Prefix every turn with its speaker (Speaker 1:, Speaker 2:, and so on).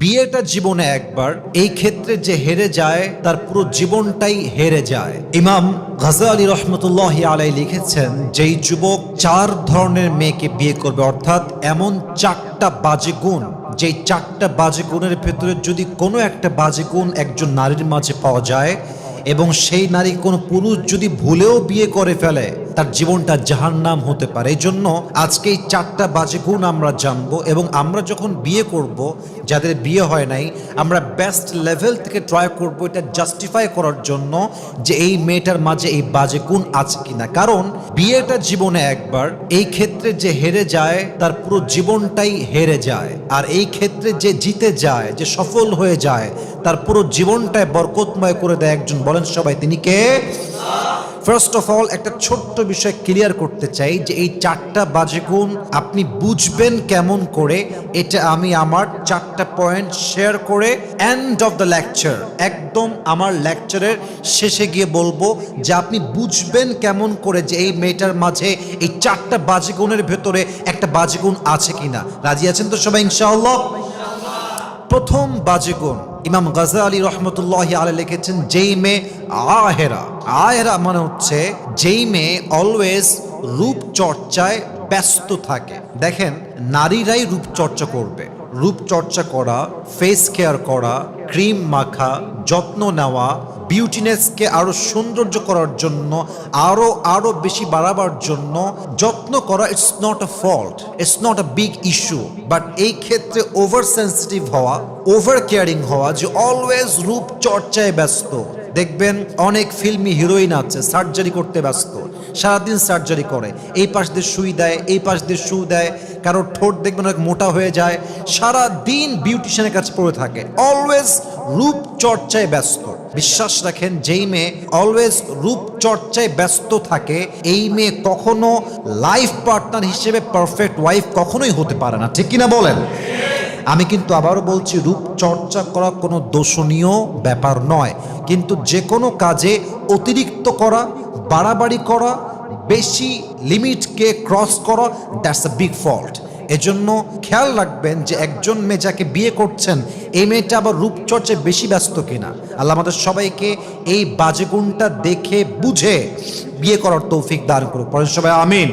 Speaker 1: বিয়েটা জীবনে একবার, এই ক্ষেত্রে যে হেরে যায়, তার পুরো জীবনটাই হেরে যায়। ইমাম গাজা আলী রহমতুল্লাহ আলাই লিখেছেন, যেই যুবক চার ধরনের মেয়েকে বিয়ে করবে, অর্থাৎ এমন চারটা বাজে গুণ, যেই চারটা বাজে গুণের ভেতরে যদি কোনো একটা বাজে গুণ একজন নারীর মাঝে পাওয়া যায়, এবং সেই নারী কোনো পুরুষ যদি ভুলেও বিয়ে করে ফেলে তার জীবনটা জাহান্নাম হতে পারে। এই জন্য আজকে এই চারটা বাজে গুণ আমরা জানব এবং আমরা যখন বিয়ে করব, যাদের বিয়ে হয় নাই, আমরা বেস্ট লেভেল থেকে ট্রাই করব এটা জাস্টিফাই করার জন্য যে এই মেয়েটার মাঝে এই বাজে গুণ আছে কিনা। কারণ বিয়েটা জীবনে একবার, এই ক্ষেত্রে যে হেরে যায়, তার পুরো জীবনটাই হেরে যায়। আর এই ক্ষেত্রে যে জিতে যায়, যে সফল হয়ে যায়, তার পুরো জীবনটাই বরকতময় করে দেয় একজন। বলেন সবাই, তিনি কে? ফার্স্ট অফ অল একটা ছোট্ট বিষয় ক্লিয়ার করতে চাই যে এই চারটা বাজে গুণ আপনি বুঝবেন কেমন করে। এটা আমি আমার চারটা পয়েন্ট শেয়ার করে এন্ড অফ দ্য লেকচার একদম আমার লেকচারের শেষে গিয়ে বলব যে আপনি বুঝবেন কেমন করে যে এই মেয়েটার মাঝে এই চারটা বাজে গুণের ভেতরে একটা বাজে গুণ আছে কিনা। রাজি আছেন তো সবাই, ইনশাআল্লাহ? প্রথম বাজে গুণ। ইমাম গাজা আলী রহমতুল্লাহ আলে লিখেছেন, যেই মেয়ে আহেরা আহেরা মানে হচ্ছে যেই মেয়ে অলওয়েজ রূপচর্চায় ব্যস্ত থাকে। দেখেন, নারীরাই রূপচর্চা করবে। রূপচর্চা করা ফেস কেয়ার করা ক্রিম মাখা, যত্ন নেওয়া বিউটিনেসকে আরও সৌন্দর্য করার জন্য আরও আরও বেশি বাড়াবার জন্য যত্ন করা it's not a fault it's not a big issue but এই ক্ষেত্রে ওভার সেন্সিটিভ হওয়া ওভার কেয়ারিং হওয়া, যে অলওয়েজ রূপ চর্চায় ব্যস্ত। দেখবেন অনেক ফিল্মি হিরোইন আছে সার্জারি করতে ব্যস্ত। সারাদিন সার্জারি করে। এই পাশ দিয়ে সুই দেয়, এই পাশ দিয়ে সু দেয়, কারও ঠোঁট দেখবেন অনেক মোটা হয়ে যায়। সারা দিন বিউটিশিয়ানের কাছে পড়ে থাকে। অলওয়েজ রূপ চর্চায় ব্যস্ত। বিশ্বাস রাখেন, যেই মেয়ে অলওয়েজ রূপ চর্চায় ব্যস্ত থাকে, এই মেয়ে কখনো লাইফ পার্টনার হিসেবে পারফেক্ট ওয়াইফ কখনোই হতে পারে না। ঠিক কিনা বলেন? আমি কিন্তু আবারও বলছি, রূপ চর্চা করা কোনো দোষণীয় ব্যাপার নয়। কিন্তু যে কোনো কাজে অতিরিক্ত করা বাড়াবাড়ি করা, বেশি লিমিটকে ক্রস করা দ্যাটস আ বিগ ফল্ট এজন্য খেয়াল রাখবেন যে একজন মেয়ে যাকে বিয়ে করছেন, এই মেয়েটা আবার রূপচর্চায় বেশি ব্যস্ত কিনা। আল্লাহ আমাদের সবাইকে এই বাজে গুণটা দেখে বুঝে বিয়ে করার তৌফিক দান করুক। পরে সবাই আমিন।